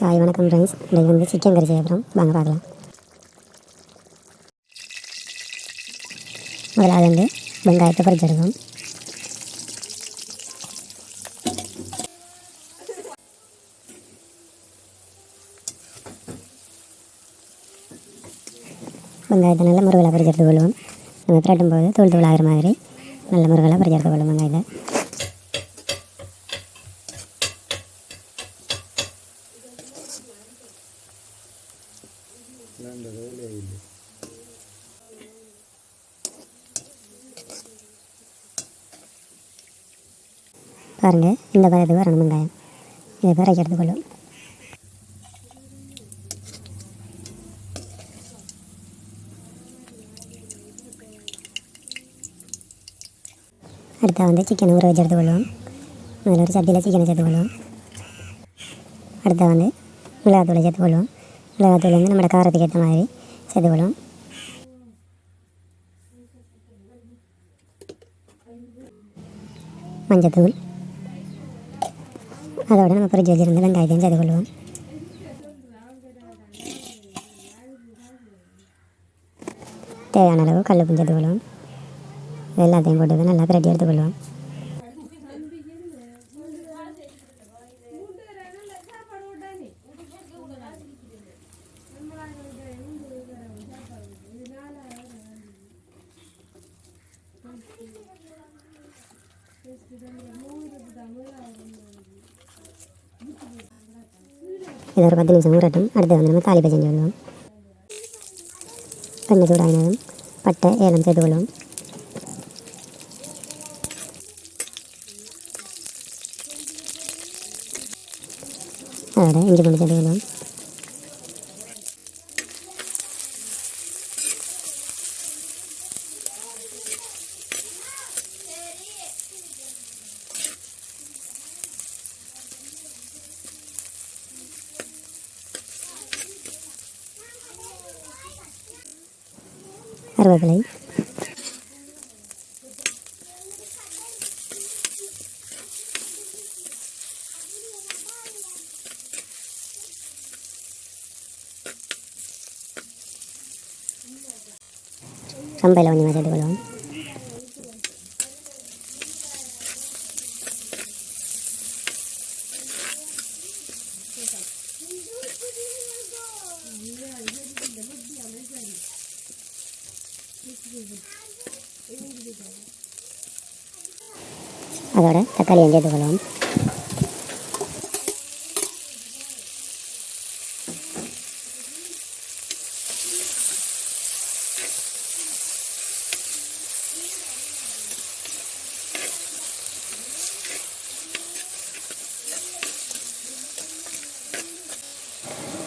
Hi வணக்கம் friends இன்றைக்கு வந்து சிக்கன் கறி செய்ய போகிறோம் வாங்க பார்க்கலாம். முதலாவது வந்து வெங்காயத்தை பறிச்சு எடுக்கும் வெங்காயத்தை நல்ல முருகலாக பறிச்சு எடுத்து கொள்வோம். நம்ம திரட்டும் போது தூள் தூள் ஆகிற மாதிரி நல்ல முருகலாக பறிச்சு எடுத்து வெங்காயத்தை. பாருங்கள் இந்த மாதிரி பதத்துக்கு வரணும் வெங்காயம் இதை பிறகு எடுத்துக்கொள்ளும் அடுத்தா வந்து சிக்கன் ஊற வச்சு எடுத்துக்கொள்வோம் முதல்ல ஒரு சட்டியில் சிக்கனை சேர்த்துக்கொள்வோம் அடுத்தா வந்து மிளகாத்தூளை சேர்த்துக்கொள்வோம் மிளகாத்தூள் வந்து நம்மளோட காரத்துக்கு ஏற்ற மாதிரி சேர்த்துக்கொள்வோம் மஞ்சத்தூள். அதோடு நம்ம பொரிச்சு வச்சிருந்த வெங்காயத்தையும் செய்து கொள்வோம் தேவையான அளவு கல்லுப்பும் சேர்த்து கொள்வோம் எல்லாத்தையும் போட்டு நல்லா பிரட்டி எடுத்துக்கொள்வோம் Thank you. இது ஒரு பத்து நிமிஷம் ஊறட்டும் அடுத்து வந்து நம்ம தாளிப்பை செஞ்சு விடுவோம் எண்ணெய் சூடாகினதும் பட்டை ஏலம் சேர்த்துக்கொள்வோம் அதோட இஞ்சி பூண்டு சேர்த்துக்கொள்வோம் கருவேப்பிலை கம்பையில் கொஞ்சமாக சேர்த்துக்கொள்வோம் அதோட தக்காளி வந்து சேர்த்துக்கொள்வோம்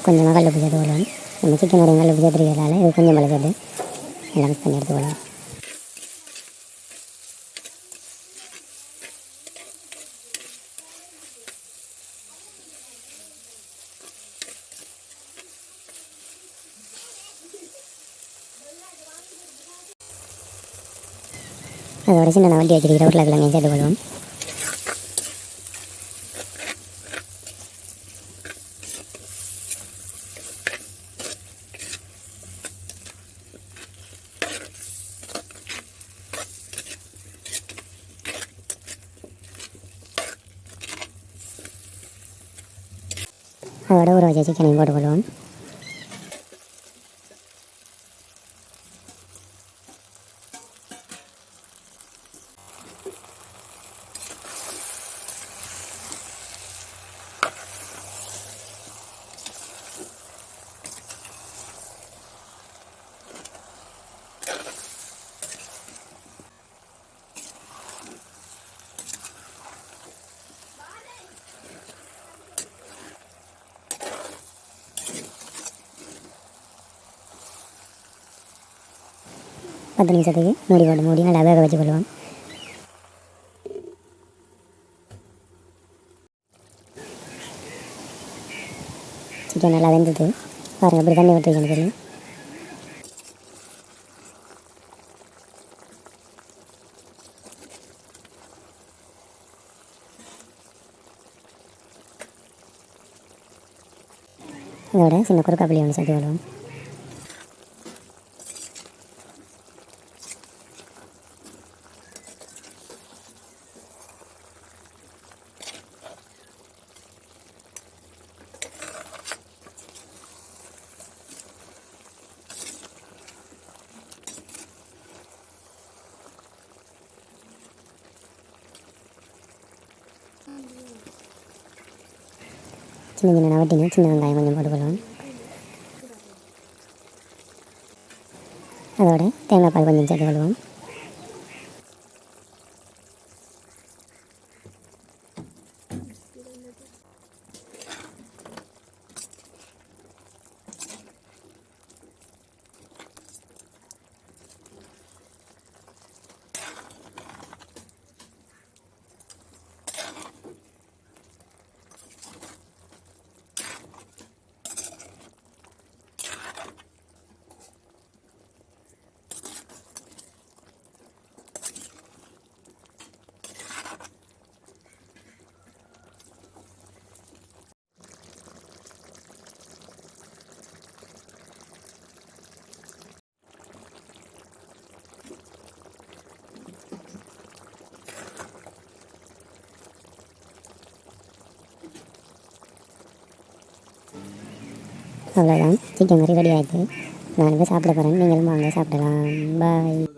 கொஞ்சமாக கல்லுப்பு சேர்த்துக்கொள்வோம் நம்ம சிக்கன் சிக்கனோடைய கல்லுப்பு சேர்த்துருக்கிறதால இது கொஞ்சம் மழை சேர்த்து எல்லாம் மிக்ஸ் பண்ணி எடுத்துக்கொள்வோம் அதோட சின்ன வண்டி வச்சிருக்கிற உருளைக்கிழங்கையும் சேர்த்துக்கொள்வோம் அதோட ஒரு வச்ச சிக்கனையும் போட்டுக்கொள்வோம். பத்து நிமிஷத்துக்கு மூடி போட்டு மூடி நல்லா வேக வச்சு கொள்வோம் சிக்கன் நல்லா வெந்தது பாருங்கள் இப்படி தண்ணி விட்டு வைக்கணும் தெரியும்? இதோட சின்ன குறுக்காப்புளி ஒன்று சேர்த்து விடுவோம் சின்ன சின்ன நவட்டினா சின்ன வெங்காயம் கொஞ்சம் போட்டுக்கலாம் அதோட தேங்காய் பால் கொஞ்சம் சேர்த்து கொள்வோம் அவ்வளோதான் சிக்கன் கறி ரெடி ஆகிடுது நான் போய் சாப்பிட போகிறேன் நீங்களும் வாங்க சாப்பிடலாம். பாய்